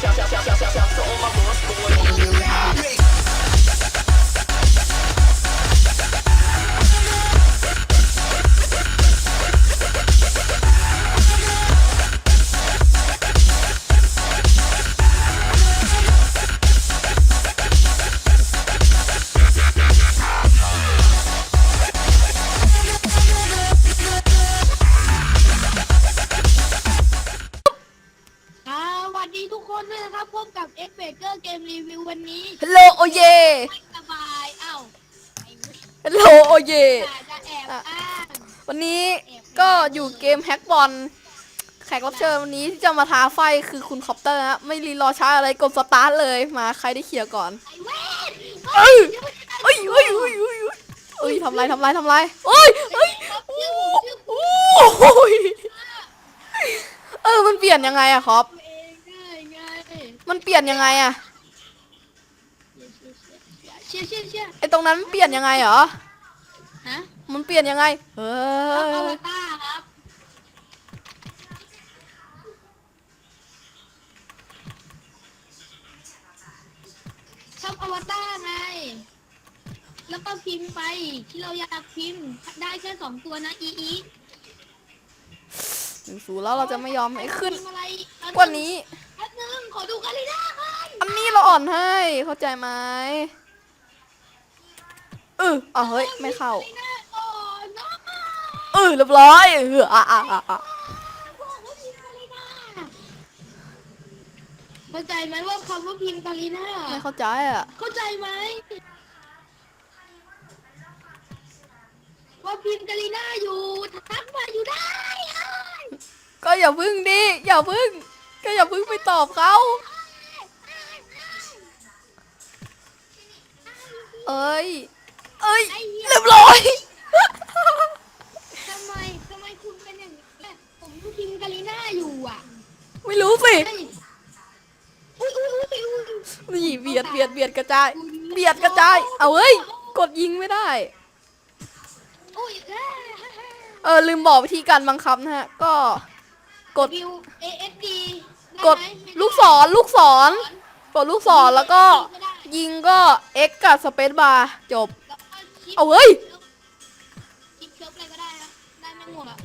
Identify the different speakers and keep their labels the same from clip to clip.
Speaker 1: Shout, shout, shout, shout, shout, shout to all my boss boys.
Speaker 2: วันนี้ก็อยู่เกมแฮกบอลแขกรับเชิญวันนี้ที่จะมาท้าไฟคือคุณคอปเตอร์ฮะไม่รีรอช้าอะไรกดสตาร์ทเลยมาใครได้เขี่ยร์ก่อน
Speaker 1: ไอ้เว้น
Speaker 2: เอ้ยเอ้ยเอ้ยเอ้ยเอ้ยเอ้ยเอ้ยทำไรทำไรทำไรเอ้ยเอ้ย
Speaker 1: ครับ
Speaker 2: โอ้
Speaker 1: ชื่อผมชื่อผม
Speaker 2: โหเออมันเปลี่ยนยังไงอะครับ
Speaker 1: ตัวเองได้ไง
Speaker 2: มันเปลี่ยนยังไงอะ
Speaker 1: เชี่ยเชี่ยเชี่ย
Speaker 2: ไอตรงนั้นมันเปลี่ยนยังไงเหรอ
Speaker 1: ฮะ
Speaker 2: มันเปลี่ยนยังไงเอ
Speaker 1: ครับอ
Speaker 2: อ
Speaker 1: วตารครับชอบอวตารไง แล้วก็พิมพ์ไปที่เราอยากพิมพ์ ได้แค่สองตัวนะอีอี
Speaker 2: ถึงสูแล้วเราจะไม่ยอมให้ขึ้น
Speaker 1: พิมพ์อะไร
Speaker 2: กว่านี้
Speaker 1: แป๊บนึงขอดูกันเลยนะก่อน
Speaker 2: อันนี้เราอ่อนให้เข้าใจไหม เอออะเฮ้ยไม่เข้า
Speaker 1: พิมพ์อะไรนะก่อนนะ
Speaker 2: เออเรียบร้อยเอออะอะอะอะ
Speaker 1: บอกว่าพิมพ์กาลิน่าเข้าใจไหมว่าคำว่าพิมพ์กาลิน่า
Speaker 2: ไม่เข้าใจอะ
Speaker 1: เข้าใจไหมว่าพิมพ์กาลิน่าอยู่ทักมาอยู่ได้เอ้ย
Speaker 2: ก็อย่าพึ่งดิอย่าพึ่ง ก็อย่าพึ่งไปตอบเขาเอ้ย เอ้ย
Speaker 1: ไอ้เหี้ย
Speaker 2: เรียบร้อย
Speaker 1: ทำไมทำไมคุณเป็นอย่างนี้ล่ะผมพิมพ์กาลิน่าอยู่อะ
Speaker 2: ไม่รู้สิ
Speaker 1: เฮ้ยอุ้ยอุ้ยอุ้ยอุ้ย
Speaker 2: นี่เบียดเบียดเบียดกระจาย เบียดกระจาย เอาเฮ้ย กดยิงไม่ได้
Speaker 1: อุ้ยเอ้ย
Speaker 2: เออลืมบอกวิธีการบังคับนะฮะ ก็กด
Speaker 1: วิว ASD ได้
Speaker 2: กด
Speaker 1: ไหมไม่ไลู
Speaker 2: กศรลูกศร กดลูกศรแล้วก็ยิงก็ X กับสเปซบาร์จบ
Speaker 1: แล้วก็ชิป
Speaker 2: เอาเว้ย
Speaker 1: ชิปเชิร์ฟอะไรก็ได้นะได้ไม่หมดอะ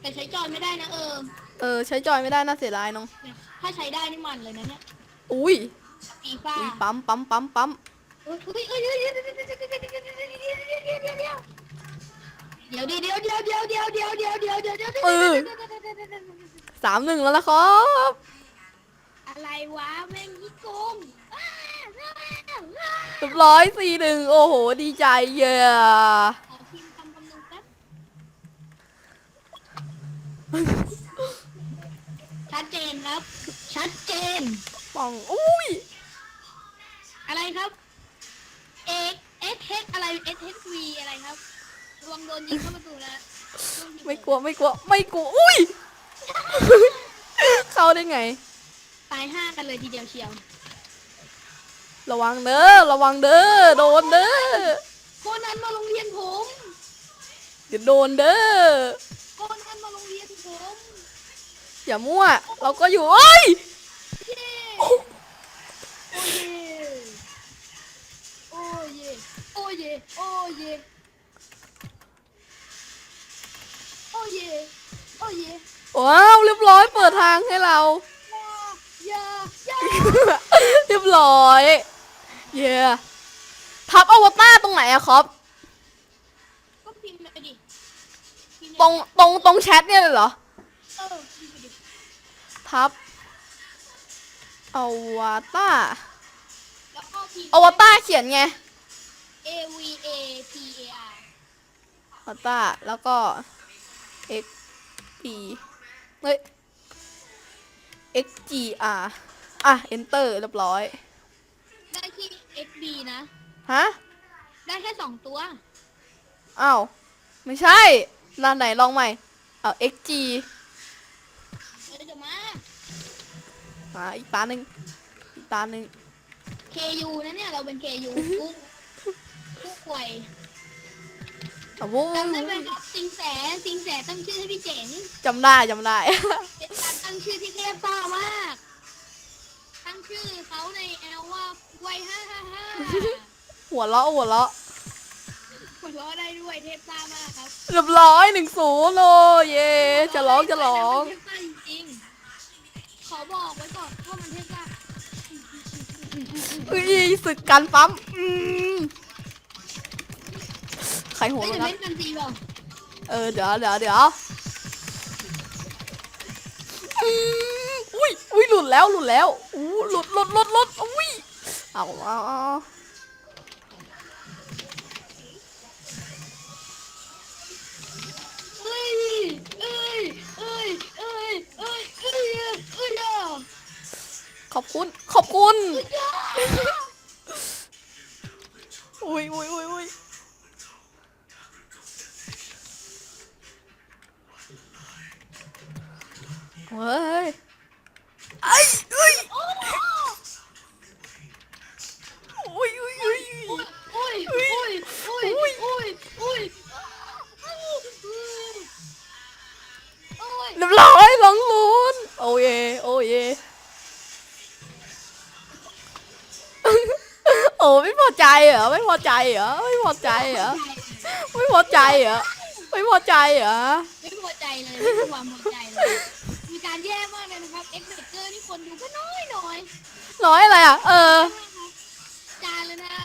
Speaker 1: แต่ใช้จอยไม่ได้นะเออ
Speaker 2: เออ ใช้จอยไม่ได้น่าเสียดายน้อง
Speaker 1: เนี่ยถ้าใช้ได้นี่มันเลยนะเนี่ย
Speaker 2: อุ้ย
Speaker 1: ฟีฟ่า
Speaker 2: อุ้ยปั๊มปั๊มปั๊มปั๊ม
Speaker 1: เฮ้ยเฮ้ยเฮ้ยเฮ้ยเดี๋ยวเดี๋ยวเดี๋ยวเดี๋ยวเดี๋ยวเดี๋ยวเดี๋ยวเดี๋ยวเดี๋ยวเดี๋ยวเดี๋ยวเดี๋ยว
Speaker 2: เออสามหนึ่งแล้วนะครับ
Speaker 1: อะไรวะแม่งยี่โกง
Speaker 2: เรียบร้อยสี่หนึ่งโอ้โห ดีใจเย้
Speaker 1: ขอพิมพ์คำคำหนึ่งแป๊บชัดเจนครับ ชัดเจน
Speaker 2: ป่องอุ้ย
Speaker 1: อะไรครับ X X H อะไร X H V อะไรครับรวงโดนยิงเข้าประตูแล้ว
Speaker 2: ไม่กลัวไม่กลัวไม่กลัวอุ้ย เข้าได้ไง
Speaker 1: ตายห้ากันเลยทีเดียวเชียว
Speaker 2: ระวังเด้อระวังเด้อโดนเด้อ
Speaker 1: โคนันมาโรงเรียนผม
Speaker 2: เดี๋ยวโดนเด้อ
Speaker 1: โคนันมาโรงเรียนผม
Speaker 2: อย่ามั่ว เราก็อยู่เอ้ย
Speaker 1: เย้โอ้เย่โอ้เย่โอ้เย่โอ้เย่โอ้เย่โอ้เย่
Speaker 2: ว้าวเรียบร้อยเปิดทางให้เรา
Speaker 1: อย่าอย่า
Speaker 2: เรียบร้อย เย้ทับอวตารตรงไหนอะครับ
Speaker 1: ก็พิมพ์ไปดิพิมพ์
Speaker 2: ตรงตรงตรงแชทเนี่ยเลยเหรอ
Speaker 1: เออพิมพ์ไปดิ
Speaker 2: ทับอวตาร
Speaker 1: แล้วก็พิมพ์
Speaker 2: อวตารเขียนไง
Speaker 1: A V A T A R
Speaker 2: อวตารแล้วก็ x p เฮ้ย x g r อะ enter เรียบร้อย
Speaker 1: ได้ที่ X B นะ
Speaker 2: ฮะ
Speaker 1: ได้แค่สองตัว
Speaker 2: อ้าวไม่ใช่ร้านไหนลองใหม่เอา x g
Speaker 1: เดี๋ยวมา
Speaker 2: มาอีกตาหนึ่งอีกตาหนึ่ง
Speaker 1: K U นะเนี่ย เราเป็น K U ผู้ผู้ป่วย
Speaker 2: อะโว้ย
Speaker 1: จำได้ไหมครับสิงแสสิงแสตั้งชื่อให้พี่เจ๋ง
Speaker 2: จำได้จำได้
Speaker 1: เป็นการอตั้งชื่อที่เทพซ่ามากตั้ง ชื่อเขาในแอลว่าไวยห้าห้าห้า
Speaker 2: หัวเราะหัวเราะ
Speaker 1: หัวเราะได้ด้วยเทพซ่ามากครับ
Speaker 2: เรียบร้อยหนึ่งศูนย์โอ้เย่จะร้องจะร้อง
Speaker 1: เทพซ่าจริงๆขอบอกไว้ก่อนว่ามันเทพซ่า
Speaker 2: อุ้ยศึกการปั๊มอืมใครหัว
Speaker 1: ไม่
Speaker 2: มัน
Speaker 1: จะ
Speaker 2: ครับ
Speaker 1: เล่นกันซีเปล่า
Speaker 2: เออเดี๋ยวเดี๋ยวเดี๋ยวอืมอุ้ยอุ้ยห ลุดแล้วหลุดแล้วอู้หลุดหลุดหลุดหลุดอุ้ยเอาเอาเอ้
Speaker 1: ยเอ้ยเอ้ยเอ้ยเอ้ยเอ้ยเอ้ย
Speaker 2: ขอบคุณ ขอบคุณ
Speaker 1: อุ้
Speaker 2: ยอุ้ยอุ้ย ใจเหรอไม่พอใจเหรอไม่พอใจเหรอไม่พอใจเหรอไม่พอใจเล
Speaker 1: ยไม่มีความพอใจเลยมีการแย่มากเลยนะครับเอ็กเซเกอร์นี่คนดูก็น้อยน้อย
Speaker 2: น้อยอะไรอะเออ
Speaker 1: จานเลยนะ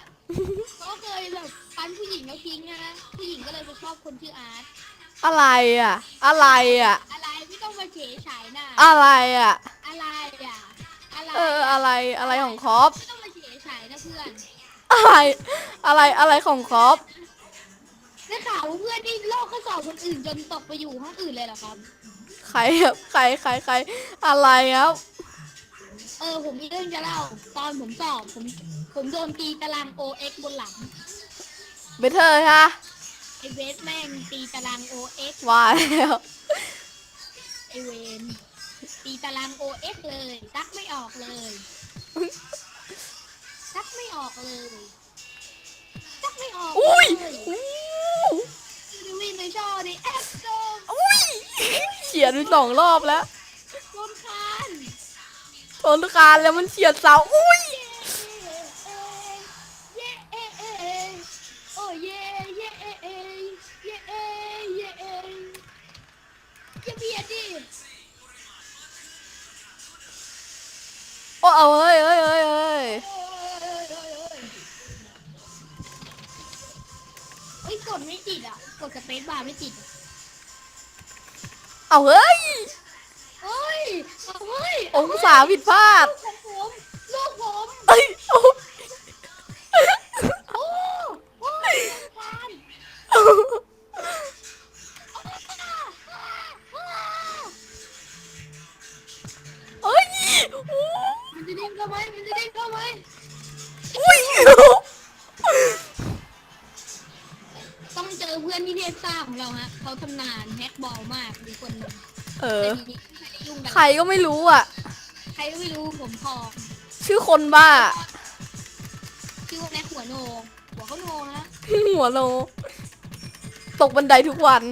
Speaker 1: ก็เคยแบบปันผู้หญิงแล้วทิ้งนะผู้หญิงก็เลยไปชอบคนชื่ออาร์ต
Speaker 2: อะไรอะ อะไรอะ
Speaker 1: อะไรไม่ต้องมาเฉยฉายหน้า
Speaker 2: อะไรอะ
Speaker 1: อะไรอะอะไร
Speaker 2: เอออะไรอะไรของคอป
Speaker 1: ไม่ต้องมาเฉยฉายนะเพื่อน
Speaker 2: อะไร อะไรอะไรของคอป
Speaker 1: ได้ข่าวว่าเพื่อนนี่ลอกข้อสอบคนอื่นจนตกไปอยู่ห้องอื่นเลยเหรอครับ
Speaker 2: ใครครับใครใครใครอะไรครับ
Speaker 1: เออผมมีเรื่องจะเล่า ตอนผมสอบผมผมโดนตีตาราง OX บนหลัง
Speaker 2: เบเทอร์ฮะ
Speaker 1: ไอเวสแม่งตีตาราง OX
Speaker 2: ว่าแล้ว
Speaker 1: ไอเวนตีตาราง OX เลยซักไม่ออกเลยซักไม่ออกเลย ซักไม่ออก
Speaker 2: อุ้ย
Speaker 1: เลย
Speaker 2: อู้
Speaker 1: ดูวินในช่อดิแอปโดม
Speaker 2: อุ้ยเฉียดไปสองรอบแล้ว
Speaker 1: รำคาญ
Speaker 2: ชนคานแล้วมันเฉียดเสาอุ้ย
Speaker 1: เย้เย้เย้เย้โอ้เย้เย้เย้เย้เย้เย้เย้อย่าเบียดดิ
Speaker 2: โอ้เอาเฮ้ยเฮ้ย
Speaker 1: ไม่ติดอะ กดสเปซบาร์ไม่ติดอะ
Speaker 2: เอาเฮ้ย
Speaker 1: เฮ้ยเอาเฮ้ย
Speaker 2: องศาผิดพลาด
Speaker 1: ลูกของผม ข
Speaker 2: อ
Speaker 1: งเราฮะเขาทำนานแฮกบอลมากมีคนหนึ่ง
Speaker 2: เออ
Speaker 1: แต่ทีนี้ไม่ได้ยุ่งกัน
Speaker 2: ใครก็ไม่รู้อะ
Speaker 1: ใครก็ไม่รู้ผมพอ
Speaker 2: ชื่อคนบ้า
Speaker 1: ชื่อว่าแม็กหัวโน หัวเขาโนฮะ
Speaker 2: หัวโลตกบันไดทุกวัน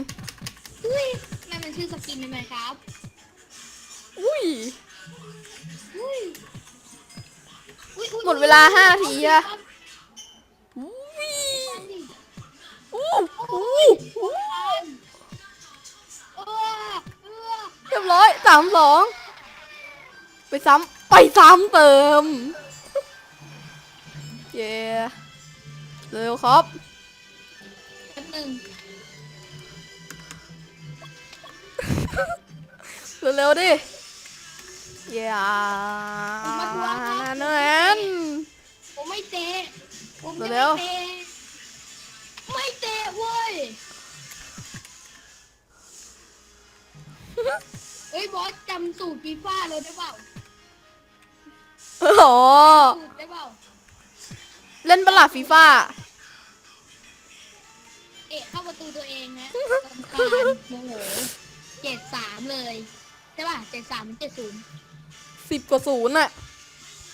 Speaker 1: อุ้ยนั่นมันชื่อสกินใช่ไหมครับ
Speaker 2: อุ้ย
Speaker 1: อุ้ยอุ๊ยอุ๊ย
Speaker 2: หมดเวลาห้านาทีอะอุ้ อู้อู้อู้
Speaker 1: เออเออ
Speaker 2: เรียบร้อยสามสองไปซ้ำไปซ้ำเติม เย้เร็วครับ
Speaker 1: แป๊บหนึ่ง
Speaker 2: เร็วๆดิเย้นั่น
Speaker 1: ผมไม่เตะผมจะ
Speaker 2: เร็
Speaker 1: ไม่
Speaker 2: ว
Speaker 1: เตะไม่ เตะเว้ย เฮ้ยบอสจำสูตรฟีฟ่าเลยได้เปล่า
Speaker 2: อ๋อ
Speaker 1: สูตรได้เปล่า
Speaker 2: เล่นบลาฟีฟ่า
Speaker 1: เอะเข้าประตูตัวเองนะรำคาญโมโหเจ็ดสามเลยใช่ป่ะเจ็ดสามเจ็ดศูนย์
Speaker 2: สิบกว่าศูนย์อะ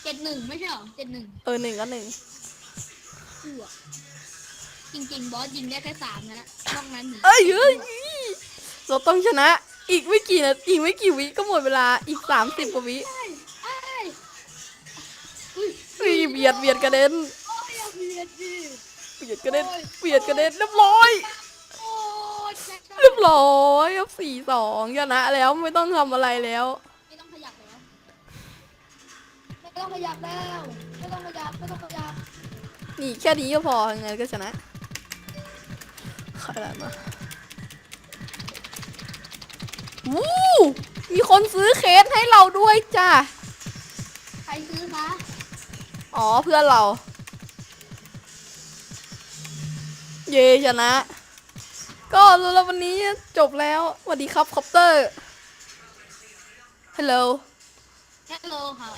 Speaker 1: เจ็ดหนึ่งไม่ใช่หรอเจ็ดหนึ่ง
Speaker 2: เออหนึ่งก็หนึ่ง
Speaker 1: เอือ จริง ๆ บอสยิงได้แค่สามนะนอกนั้นหนี
Speaker 2: เอ้ยเฮ้ยเราต้องชนะ อีกไม่กี่นาทีอีกไม่กี่วิก็หมดเวลาอีกสามสิบกว่าวิ
Speaker 1: ไอ้ไอ้อุ้ย
Speaker 2: อุ้ยเบียดเบียดกระเด็น
Speaker 1: โอ้ยอย่าเบียดดิ
Speaker 2: เบียดกระเด็นเบียดกระเด็นเรียบร้อย
Speaker 1: โอ้ยแจ็ค
Speaker 2: เรียบร้อยครับสี่สองชนะแล้วไม่ต้องทำอะไรแล้ว
Speaker 1: ไม่ต้องขยับแล้วไม่ต้องขยับแล้วไม่ต้องขยับไม่ต้องขยับ
Speaker 2: นี่แค่นี้ก็พอยังไงก็ชนะ ใครอะไรมาวู้มีคนซื้อเคสให้เราด้วยจ้า
Speaker 1: ใครซื้อคะ
Speaker 2: อ๋อเพื่อนเรา เย่ชนะ ก็สำหรับวันนี้จบแล้วสวัสดีครับคอปเตอร์ฮัลโหล
Speaker 1: ฮัลโหลค่ะ